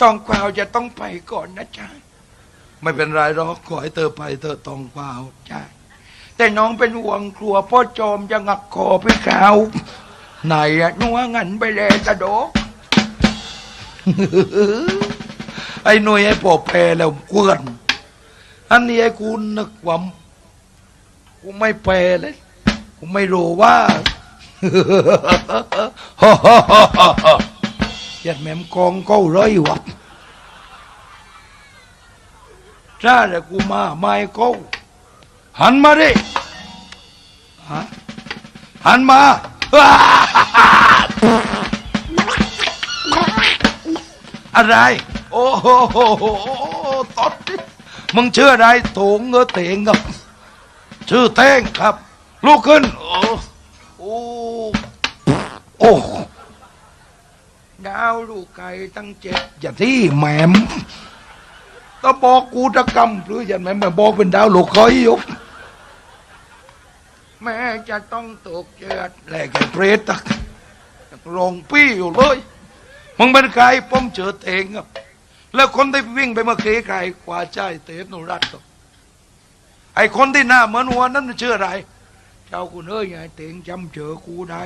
ตองกวาวจะต้องไปก่อนนะจ๊ะไม่เป็นไรหรอกขอให้เธอไปเธอะตองกวาวจ้าแต่น้องเป็นห่วงกลัวพ่อจอมจะงักคอพี่ขาวไหนอะนัวงันไปเลยตะโดก ไอ้หน่วยไอ้ปอบแพรแล้วกวนอันนี้ไอ้กูนึกว่ากูไม่แปลเลยกูไม่รู้ว่า ยัดแม่มกองเก้าร้อยวะจ้าแต่กูมาไม่เก้าหันมาดิฮะหันมาอะไร โอ้โหตดดิมึงชื่ออะไรโถงเงอเตงครับชื่อเต้งครับลุกขึ้น โอ้โอ้โอ้ ดาวลูกไก่ตั้งเจ็ดอย่าที่แหมมต้องบอกกูตะกำหรืออย่าแหมมมาบอกเป็นดาวลูกคอยยุกแม่จะต้องตกเจือดแหลกเปรตตะลงปี้อยู่เลยมึงเป็นใครป้อมเจอเตงครับ แล้วคนที่วิ่งไปเมื่อกี้ใครกว่าใจเตนุรัตน์ครับไอ้คนที่หน้าเหมือนวัวนั้นชื่ออะไร เจ้าคุณเอ้ยไอ้เตงจำเจอกูได้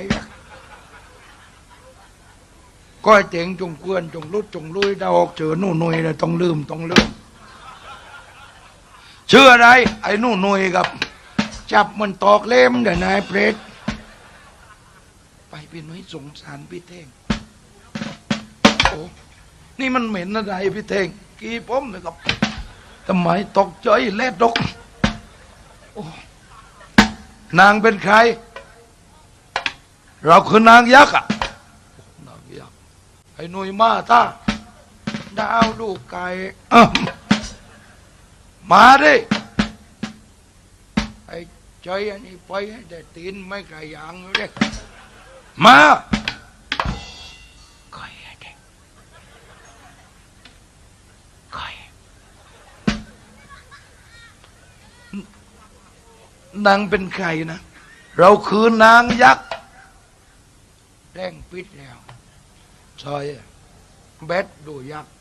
ก็ไอ้เตงจงเกวนจงลุดจงลุยดาวออกเจอหนู่นหนุยเลยต้องลืมต้องลืมชื่ออะไร ไอ้หนู่นหนุยครับ จับมันตอกเล่มเดี๋ยวนายเพชรไปเป็นน้อยสงสารพี่เท่งโอ้นี่มันเหม็นอะไรพี่เท่งกี่ผมเลยครับทำไมตกใจเล็ดดกโอ้นางเป็นใคร เราคือนางยักษ์อะ อ้หนุ่ยมาตาดาวลูกไก่อ้าวมาดิไอ้ใจอันนี้ไปให้แต่ตีนไม่กระยางอยู่เด็กมาคอยให้เด็กคอยนางเป็นใครนะ เราคือนางยักษ์แดงปิดแล้ว ซอยเบ็ดดูยักษ์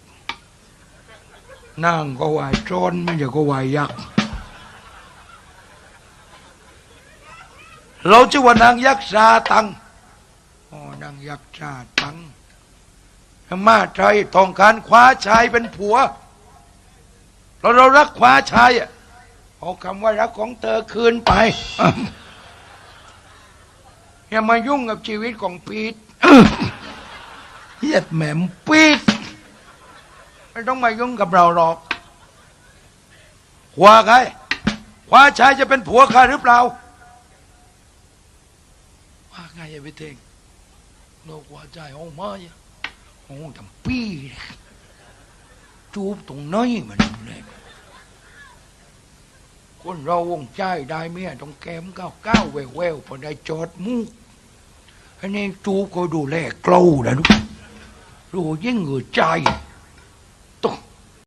นางก็ไหวายโจรไม่ใช่ก็ไหวายยักษ์เราชื่อว่านางยักษ์ชาตังอ๋อนางยักษ์ชาตังมาใจต้องการคว้าชายเป็นผัว เราเรารักคว้าชายอะเอาคำว่ารักของเธอคืนไปอย่ามายุ่งกับชีวิตของปีด เฮียดแหม่มปีดไม่ต้องมายุ่งกับเราหรอกว่าไงคว้าชายจะเป็นผัวข้าหรือเปล่าว่าไงไอะพี่เทงโลกว่าใจห้องมาอะห้องจำปีจูบตรงน้อยมันเลยคนเราวงใจได้เมียต้องแก้มก้าวก้าวแววแววพอได้จอดมุกอันนี้จูบก็ดูแลเกล้านะลูก รู้ยิ่งเหงือใจ